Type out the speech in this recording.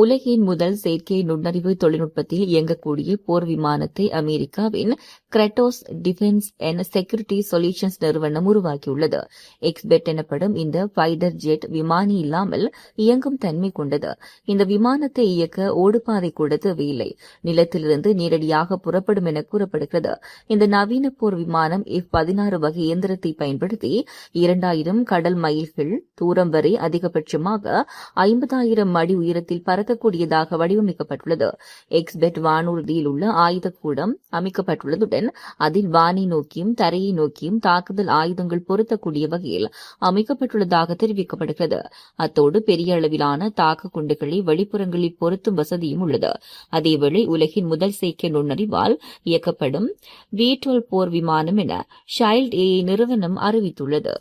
உலகின் முதல் செயற்கை நுண்ணறிவு தொழில்நுட்பத்தில் இயங்கக்கூடிய போர் விமானத்தை அமெரிக்காவின் Kratos defence and security solutions நிறுவனம் உருவாக்கியுள்ளது. எக்ஸ்பெட் எனப்படும் இந்த ஃபைடர் ஜெட் விமானி இல்லாமல் இயங்கும் தன்மை கொண்டது. இந்த விமானத்தை இயக்க ஓடுபாதை கூட தேவையில்லை. நிலத்திலிருந்து நேரடியாக புறப்படும் என கூறப்படுகிறது. இந்த நவீன போர் விமானம் எஃப் பதினாறு வகை இயந்திரத்தை பயன்படுத்தி இரண்டாயிரம் கடல் மைல்கள் தூரம் வரை அதிகபட்சமாக ஐம்பதாயிரம் அடி உயரத்தில் பறக்க நடத்தக்கூடியதாக வடிவமைக்கப்பட்டுள்ளது. எக்ஸ்பெட் வானூர்தியில் உள்ள ஆயுத கூடம் அமைக்கப்பட்டுள்ளதுடன் அதில் வானை நோக்கியும் தரையை நோக்கியும் தாக்குதல் ஆயுதங்கள் பொருத்தக்கூடிய வகையில் அமைக்கப்பட்டுள்ளதாக தெரிவிக்கப்படுகிறது. அத்தோடு பெரிய அளவிலான தாக்கு குண்டுகளை வெளிப்புறங்களில் பொருத்தும் வசதியும் உள்ளது. அதேவேளை உலகின் முதல் செயற்கை நுண்ணறிவால் இயக்கப்படும் வி போர் விமானம் என ஷைல்ட் ஏ நிறுவனம் அறிவித்துள்ளது.